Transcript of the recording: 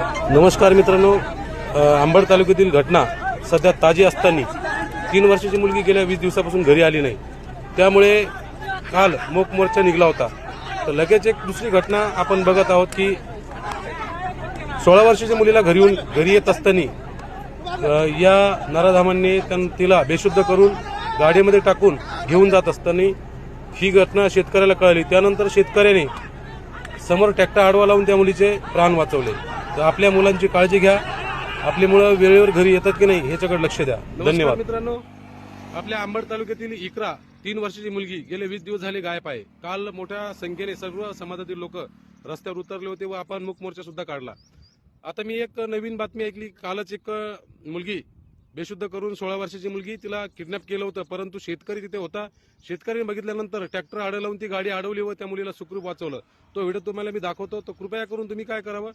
नमस्कार मित्रांनो आंबड अंबड तालुक्यातील घटना सध्या ताजी असताना तीन वर्षाची मुलगी गेल्या वीस दिवसापासून घरी आली नाही. त्यामुळे काल मोक मोर्चा निघला होता. तर लगेच एक दुसरी घटना आपण बघत आहोत की सोळा वर्षाच्या मुलीला घरी येऊन घरी येत असताना या नराधामांनी त्यां तिला बेशुद्ध करून गाडीमध्ये टाकून घेऊन जात असताना ही घटना शेतकऱ्याला कळली. त्यानंतर शेतकऱ्याने समोर ट्रॅक्टर आडवा लावून त्या मुलीचे प्राण वाचवले. तर आपल्या मुलांची काळजी घ्या. आपली मुलं वेळेवर घरी येतात की नाही ह्याच्याकडे लक्ष द्या. धन्यवाद. मित्रांनो आपल्या अंबड तालुक्यातील इकरा तीन वर्षाची मुलगी गेले वीस दिवस झाले गायब आहे. काल मोठ्या संख्येने सर्व समाजातील लोक रस्त्यावर उतरले होते व आपण मुख मोर्चा सुद्धा काढला. आता मी एक नवीन बातमी ऐकली. कालच एक मुलगी बेशुद्ध करून सोळा वर्षाची मुलगी तिला किडनॅप केलं होतं परंतु शेतकरी तिथे होता. शेतकऱ्यांनी बघितल्यानंतर ट्रॅक्टर आडं लावून ती गाडी अडवली व त्या मुलीला सुखरूप वाचवलं. तो व्हिडिओ तुम्हाला मी दाखवतो. तो कृपया करून तुम्ही काय करावं?